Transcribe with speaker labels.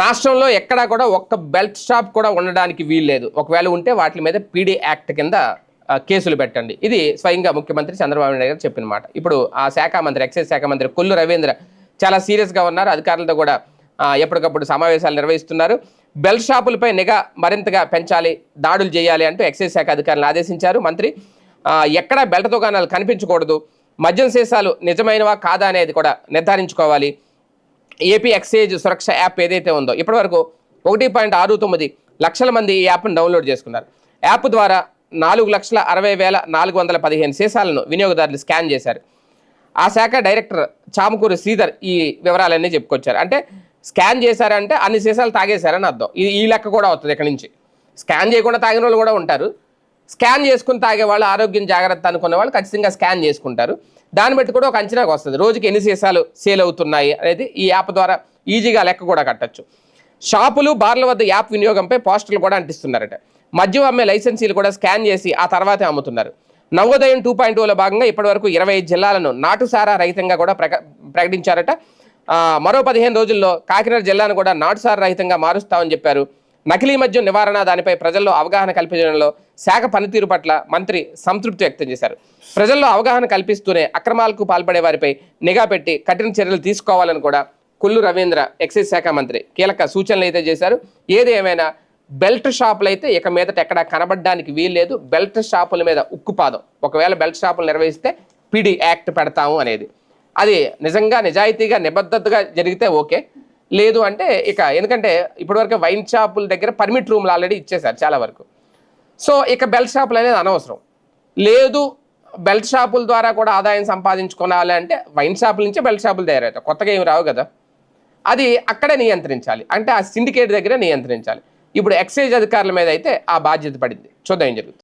Speaker 1: రాష్ట్రంలో ఎక్కడా కూడా ఒక్క బెల్ట్ షాప్ కూడా ఉండడానికి వీల్లేదు. ఒకవేళ ఉంటే వాటి మీద పీడీ యాక్ట్ కింద కేసులు పెట్టండి. ఇది స్వయంగా ముఖ్యమంత్రి చంద్రబాబు నాయుడు గారు చెప్పిన మాట. ఇప్పుడు ఆ శాఖ మంత్రి ఎక్సైజ్ శాఖ మంత్రి కొల్లు రవీంద్ర చాలా సీరియస్గా ఉన్నారు. అధికారులతో కూడా ఎప్పటికప్పుడు సమావేశాలు నిర్వహిస్తున్నారు. బెల్ట్ షాపులపై నిఘా మరింతగా పెంచాలి దాడులు చేయాలి అంటూ ఎక్సైజ్ శాఖ అధికారులను ఆదేశించారు. మంత్రి ఎక్కడా బెల్ట్ దుకాణాలు కనిపించకూడదు. మద్యం సీసాలు నిజమైనవా కాదా అనేది కూడా నిర్ధారించుకోవాలి. ఏపీ ఎక్సైజ్ సురక్ష యాప్ ఏదైతే ఉందో ఇప్పటివరకు ఒకటి పాయింట్ ఆరు తొమ్మిది లక్షల మంది ఈ యాప్ను డౌన్లోడ్ చేసుకున్నారు. యాప్ ద్వారా నాలుగు లక్షల అరవై వేల నాలుగు వందల పదిహేను సీసాలను వినియోగదారులు స్కాన్ చేశారు. ఆ శాఖ డైరెక్టర్ చామకూరు శ్రీధర్ ఈ వివరాలన్నీ చెప్పుకొచ్చారు. అంటే స్కాన్ చేశారంటే అన్ని సీసాలు తాగేశారని అర్థం. ఇది ఈ లెక్క కూడా అవుతుంది ఇక్కడ నుంచి. స్కాన్ చేయకుండా తాగిన వాళ్ళు కూడా ఉంటారు. స్కాన్ చేసుకుని తాగే వాళ్ళు ఆరోగ్యం జాగ్రత్త అనుకున్న వాళ్ళు ఖచ్చితంగా స్కాన్ చేసుకుంటారు. దాన్ని బట్టి కూడా ఒక అంచనాకు వస్తుంది. రోజుకి ఎన్ని సీసాలు సేల్ అవుతున్నాయి అనేది ఈ యాప్ ద్వారా ఈజీగా లెక్క కూడా కట్టచ్చు. షాపులు బార్ల వద్ద యాప్ వినియోగంపై పోస్టర్లు కూడా అంటిస్తున్నారట. మద్యం అమ్మే లైసెన్సీలు కూడా స్కాన్ చేసి ఆ తర్వాతే అమ్ముతున్నారు. నవోదయం టూ పాయింట్ టూలో భాగంగా ఇప్పటివరకు ఇరవై ఐదు జిల్లాలను నాటుసారా రహితంగా కూడా ప్రక ప్రకటించారట. మరో పదిహేను రోజుల్లో కాకినాడ జిల్లాను కూడా నాటుసారా రహితంగా మారుస్తామని చెప్పారు. నకిలీ మద్యం నివారణ దానిపై ప్రజల్లో అవగాహన కల్పించడంలో శాఖ పనితీరు పట్ల మంత్రి సంతృప్తి వ్యక్తం చేశారు. ప్రజల్లో అవగాహన కల్పిస్తూనే అక్రమాలకు పాల్పడే వారిపై నిఘా పెట్టి కఠిన చర్యలు తీసుకోవాలని కూడా కొల్లు రవీంద్ర ఎక్సైజ్ శాఖ మంత్రి కీలక సూచనలు అయితే చేశారు. ఏది ఏమైనా బెల్ట్ షాపులు అయితే ఇక మీదట ఎక్కడ కనబడడానికి వీల్లేదు. బెల్ట్ షాపుల మీద ఉక్కుపాదం ఒకవేళ బెల్ట్ షాపులు నిర్వహిస్తే పిడి యాక్ట్ పెడతాము అనేది. అది నిజంగా నిజాయితీగా నిబద్ధతగా జరిగితే ఓకే. లేదు అంటే ఇక ఎందుకంటే ఇప్పటివరకు వైన్ షాపుల దగ్గర పర్మిట్ రూమ్లు ఆల్రెడీ ఇచ్చేశారు చాలా వరకు. సో ఇక బెల్ట్ షాపులు అనేది అనవసరం. లేదు బెల్ట్ షాపుల ద్వారా కూడా ఆదాయం సంపాదించుకోవాలి అంటే వైన్ షాపుల నుంచే బెల్ట్ షాపులు తయారవుతాయి. కొత్తగా ఏమి రావు కదా. అది అక్కడే నియంత్రించాలి. అంటే ఆ సిండికేట్ దగ్గర నియంత్రించాలి. ఇప్పుడు ఎక్సైజ్ అధికారుల మీద అయితే ఆ బాధ్యత పడింది. చూద్దాం ఏం జరుగుతుంది.